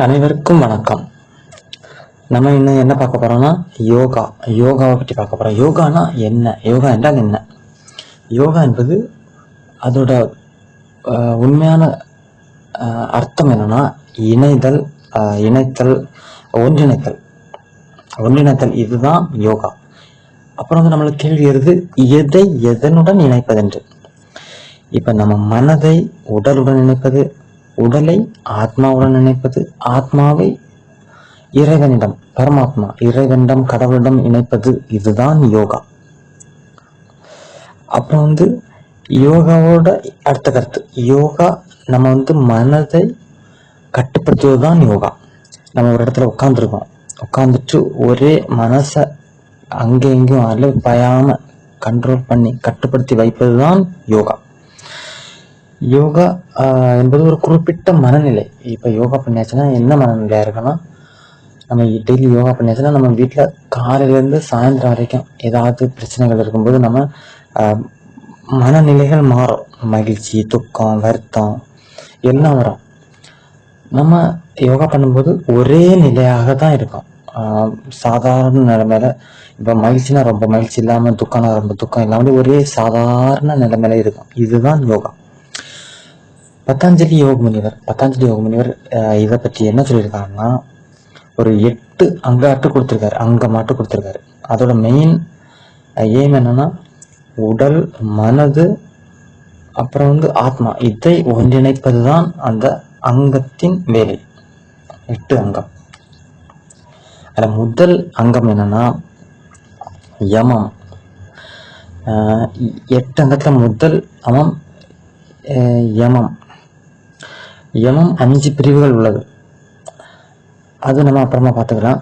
அனைவருக்கும் வணக்கம். நம்ம இன்னும் என்ன பார்க்க போகிறோம்னா யோகா. யோகாவை பற்றி பார்க்க போகிறோம் யோகானா என்ன? யோகா என்றால் என்ன? யோகா என்பது அதோட உண்மையான அர்த்தம் என்னன்னா இணைதல் இணைத்தல் ஒன்றிணைத்தல். ஒன்றிணைத்தல் இதுதான் யோகா. அப்புறம் வந்து நம்மளுக்கு கேள்வி வருது எதை எதனுடன் இணைப்பதென்று? இப்போ நம்ம மனதை உடலுடன் இணைப்பது உடலை ஆத்மாவுடன் இணைப்பது ஆத்மாவை இறைவனிடம் பரமாத்மா இறைவனிடம் கடவுளிடம் இணைப்பது இதுதான் யோகா. அப்புறம் வந்து யோகாவோட அடுத்த கருத்து. யோகா நம்ம வந்து மனதை கட்டுப்படுத்துவது தான் யோகா. நம்ம ஒரு இடத்துல உட்காந்துருக்கோம் உட்காந்துட்டு ஒரே மனசை அங்கே இங்கேயும் அலை பாயாம கண்ட்ரோல் பண்ணி கட்டுப்படுத்தி வைப்பது தான் யோகா. யோகா என்பது ஒரு குறிப்பிட்ட மனநிலை. இப்போ யோகா பண்ணியாச்சுன்னா என்ன மனநிலையாக இருக்குன்னா நம்ம டெய்லி யோகா பண்ணியாச்சுன்னா நம்ம வீட்டில் காலையிலேருந்து சாயந்தரம் வரைக்கும் ஏதாவது பிரச்சனைகள் இருக்கும்போது நம்ம மனநிலைகள் மாறும். மகிழ்ச்சி துக்கம் வருத்தம் எல்லாம் வரும். நம்ம யோகா பண்ணும்போது ஒரே நிலையாக தான் இருக்கும். சாதாரண நிலைமையில இப்போ மகிழ்ச்சினா ரொம்ப மகிழ்ச்சி இல்லாமல் துக்கம்னா ரொம்ப துக்கம் இல்லாமல் ஒரே சாதாரண நிலைமையில இருக்கும். இதுதான் யோகா. பத்தாஞ்சலி யோக முனிவர் பத்தாஞ்சலி யோக முனிவர் இதை பற்றி என்ன சொல்லியிருக்காருன்னா ஒரு எட்டு அங்காட்டு கொடுத்துருக்காரு அங்க மாட்டு கொடுத்துருக்காரு. அதோட மெயின் எய்ம் என்னன்னா உடல் மனது அப்புறம் வந்து ஆத்மா இதை ஒன்றிணைப்பது தான் அந்த அங்கத்தின் வேலை. எட்டு அங்கம். அதில் முதல் அங்கம் என்னன்னா யமம். எட்டு அங்கத்தில் முதல் அமம் யமம். யமம் அஞ்சு பிரிவுகள் உள்ளது. அது நம்ம அப்புறமா பார்த்துக்கலாம்.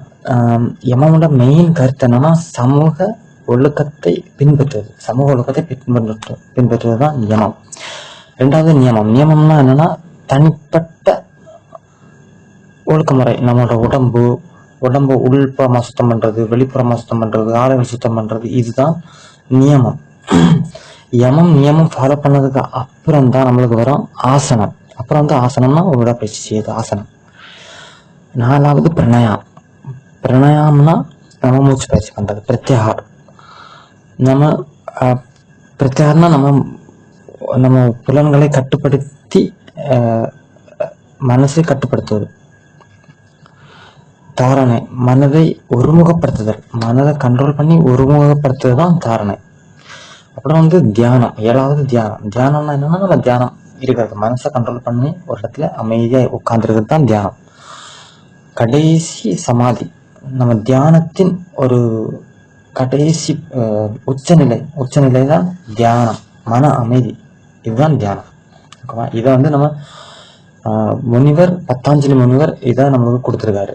யமோட மெயின் கருத்து என்னன்னா சமூக ஒழுக்கத்தை பின்பற்றுவது. சமூக ஒழுக்கத்தை பின்பற்று பின்பற்றுவது தான் யமம். ரெண்டாவது நியமம். நியமம்னா என்னன்னா தனிப்பட்ட ஒழுக்க முறை நம்மளோட உடம்பு உடம்பு உள்புறமா சுத்தம் பண்றது வெளிப்புறமா சுத்தம் பண்றது ஆடைகள் சுத்தம் பண்றது இதுதான் நியமம். யமம் நியமம் ஃபாலோ பண்ணதுக்கு அப்புறம் தான் நம்மளுக்கு வரும் ஆசனம். அப்புறம் வந்து ஆசனம்னா உடற்பயிற்சி செய்யுது ஆசனம். நாலாவது பிரணயம். பிரணயம்னா நம்ம மூச்சு பயிற்சி பண்றது பிரத்யாகார் நம்ம அஹ், பிரத்யாகாரம்னா நம்ம நம்ம புலன்களை கட்டுப்படுத்தி அஹ், மனசை கட்டுப்படுத்துவது. தாரணை மனதை ஒருமுகப்படுத்துதல். மனதை கண்ட்ரோல் பண்ணி ஒருமுகப்படுத்துவது தான் தாரணை. அப்புறம் வந்து தியானம் ஏழாவது தியானம். தியானம்னா என்னன்னா நம்ம தியானம். இருக்கிறது மனசை கண்ட்ரோல் பண்ணி ஒரு இடத்துல அமைதியாக உட்காந்துருக்கிறது தான் தியானம். கடைசி சமாதி. நம்ம தியானத்தின் ஒரு கடைசி உச்சநிலை உச்சநிலை தான் தியானம். மன அமைதி. இதுதான் தியானம். ஓகேவா? இதை வந்து நம்ம முனிவர் பத்தாஞ்சலி முனிவர் இதை நம்மளுக்கு கொடுத்துருக்காரு.